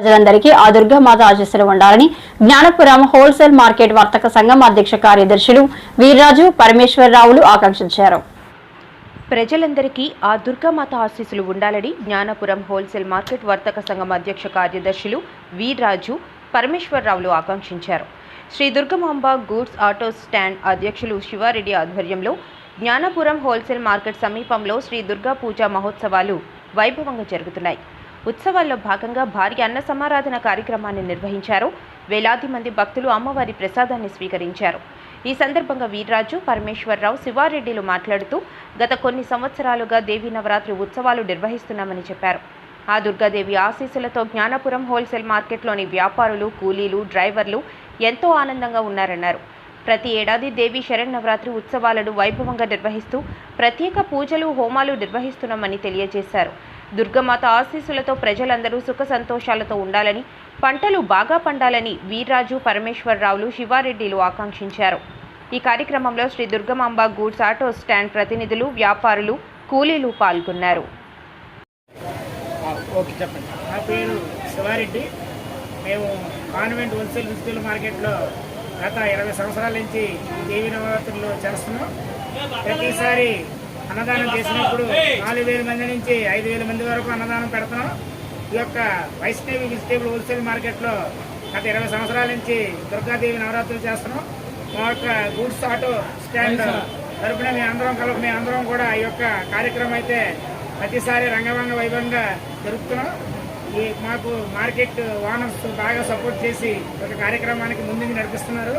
ప్రజలందరికీ ఆ దుర్గామాత ఆశీస్సులు ఉండాలని జ్ఞానపురం హోల్సేల్ మార్కెట్ వర్తక సంఘం అధ్యక్ష కార్యదర్శులు వీర్రాజు పరమేశ్వరరావులు ఆకాంక్షించారు. ప్రజలందరికీ ఆ దుర్గామాత ఆశీస్సులు ఉండాలని జ్ఞానపురం హోల్సేల్ మార్కెట్ వర్తక సంఘం అధ్యక్ష కార్యదర్శులు వీర్రాజు పరమేశ్వరరావులు ఆకాంక్షించారు. Sri Durgamamba goods auto stand అధ్యక్షులు శివారెడ్డి ఆధ్వర్యంలో జ్ఞానపురం హోల్సేల్ మార్కెట్ సమీపంలో శ్రీ దుర్గా పూజా మహోత్సవాలు వైభవంగా జరుగుతున్నాయి. ఉత్సవాల్లో భాగంగా భారీ అన్న సమారాధన కార్యక్రమాన్ని నిర్వహించారు. వేలాది మంది భక్తులు అమ్మవారి ప్రసాదాన్ని స్వీకరించారు. ఈ సందర్భంగా వీర్రాజు పరమేశ్వరరావు శివారెడ్డిలు మాట్లాడుతూ గత కొన్ని సంవత్సరాలుగా దేవీ నవరాత్రి ఉత్సవాలు నిర్వహిస్తున్నామని చెప్పారు. ఆ దుర్గాదేవి ఆశీస్సులతో జ్ఞానపురం హోల్సేల్ మార్కెట్లోని వ్యాపారులు కూలీలు డ్రైవర్లు ఎంతో ఆనందంగా ఉన్నారన్నారు. ప్రతి ఏడాది దేవి శరణవరాత్రి ఉత్సవాలను వైభవంగా నిర్వహిస్తూ ప్రత్యేక పూజలు హోమాలు నిర్వహిస్తున్నామని తెలియజేశారు. దుర్గమాత ఆశీస్సులతో ప్రజలందరూ సుఖ సంతోషాలతో ఉండాలని పంటలు బాగా పండాలని వీర్రాజు పరమేశ్వరరావులు శివారెడ్డిలు ఆకాంక్షించారు. ఈ కార్యక్రమంలో Sri Durgamamba goods auto stand ప్రతినిధులు వ్యాపారులు కూలీలు పాల్గొన్నారు. ఓకే చెప్పండి. నా పేరు శివారెడ్డి. మేము కాన్వెంట్ హోల్సేల్ వెజిటబుల్ మార్కెట్లో గత ఇరవై సంవత్సరాల నుంచి దేవి నవరాత్రులు చేస్తున్నాం. ప్రతిసారి అన్నదానం చేసినప్పుడు నాలుగు వేల మంది నుంచి ఐదు వేల మంది వరకు అన్నదానం పెడుతున్నాం. ఈ యొక్క వైష్ణవి వెజిటేబుల్ హోల్సేల్ మార్కెట్లో గత ఇరవై సంవత్సరాల నుంచి దుర్గాదేవి నవరాత్రులు చేస్తున్నాం. మా యొక్క గూడ్స్ ఆటో స్టాండ్ తరపున మేము అందరం కల మేము అందరం కూడా ఈ యొక్క కార్యక్రమం అయితే ప్రతిసారి రంగరంగ వైభవంగా జరుపుతున్నాం. ఈ మాకు మార్కెట్ ఓనర్స్ బాగా సపోర్ట్ చేసి ఒక కార్యక్రమానికి ముందుకు నడిపిస్తున్నారు.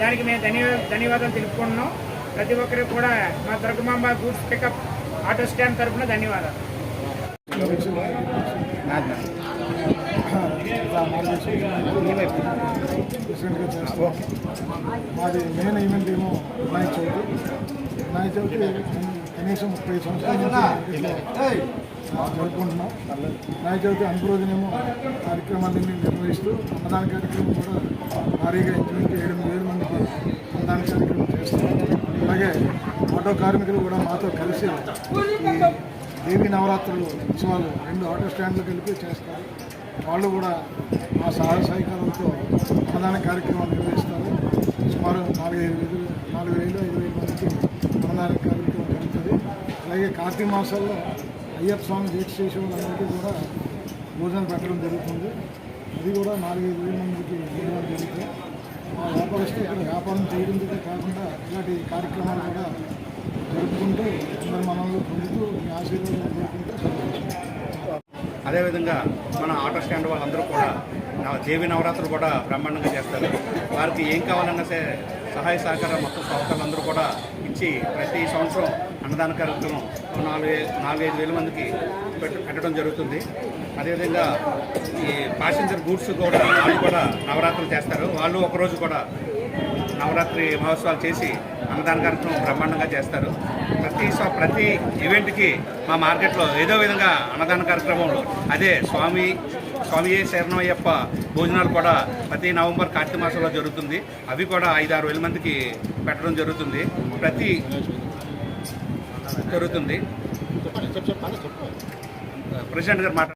దానికి మేము ధన్యవాద ధన్యవాదాలు తెలుపుకుంటున్నాం. ప్రతి ఒక్కరికి కూడా మా Durgamamba goods pickup auto stand తరఫున ధన్యవాదాలు. మాది మెయిన్ ఈవెంట్ ఏమో వినాయక చవితి వినాయక చవితి కనీసం ముప్పై సంవత్సరాలు జరుపుకుంటున్నాం వినాయక చవితి అనుకు రోజునేమో కార్యక్రమాలన్నీ నిర్వహిస్తూ అన్నదాన కార్యక్రమం కూడా భారీగా ఇంచుమించు ఏడు వేల మందికి అలాగే ఆటో కార్మికులు కూడా మాతో కలిసి ఈ దేవీ నవరాత్రులు ఉత్సవాలు రెండు ఆటో స్టాండ్లు కలిపి చేస్తారు. వాళ్ళు కూడా మా సహాయ సహకారంతో అన్నదాన కార్యక్రమం నిర్వహిస్తారు. సుమారు నాలుగైదు వేలు నాలుగు వేలు ఐదు వేల మందికి అన్నదాన కార్యక్రమం జరుగుతుంది. అలాగే కార్తీక మాసాల్లో అయ్యప్ప స్వామి దీక్ష చేసే వాళ్ళందరికీ కూడా భోజనం పెట్టడం జరుగుతుంది. అది కూడా నాలుగైదు వేల మందికి భోజనం జరుగుతుంది. వ్యాపారస్తులు ఇక్కడ వ్యాపారం చేయడంతో కాకుండా ఇలాంటి కార్యక్రమాలు కూడా జరుపుకుంటూ అందరి మనల్ని పొందుతూ మీ కోరుకుంటూ అదేవిధంగా మన ఆటో స్టాండ్ వాళ్ళందరూ కూడా దేవి నవరాత్రులు కూడా బ్రహ్మాండంగా చేస్తారు. వారికి ఏం కావాలన్నా సహాయ సహకారం మొత్తం సంస్థలందరూ కూడా ఇచ్చి ప్రతి సంవత్సరం అన్నదాన కార్యక్రమం నాలుగు నాలుగైదు వేల మందికి పెట్టడం జరుగుతుంది. అదేవిధంగా ఈ ప్యాసింజర్ గూడ్స్ కూడా వాళ్ళు కూడా నవరాత్రులు చేస్తారు. వాళ్ళు ఒకరోజు కూడా నవరాత్రి మహోత్సవాలు చేసి అన్నదాన కార్యక్రమం బ్రహ్మాండంగా చేస్తారు. ప్రతి స- ప్రతి ఈవెంట్కి మా మార్కెట్లో ఏదో విధంగా అన్నదాన కార్యక్రమంలో అదే స్వామి స్వామి శరణమయ్యప్ప భోజనాలు కూడా ప్రతి నవంబర్ కార్తీక మాసంలో జరుగుతుంది అవి కూడా ఐదు ఆరు వేల మందికి పెట్టడం జరుగుతుంది ప్రతి జరుగుతుంది ప్రెసిడెంట్ గారు మాట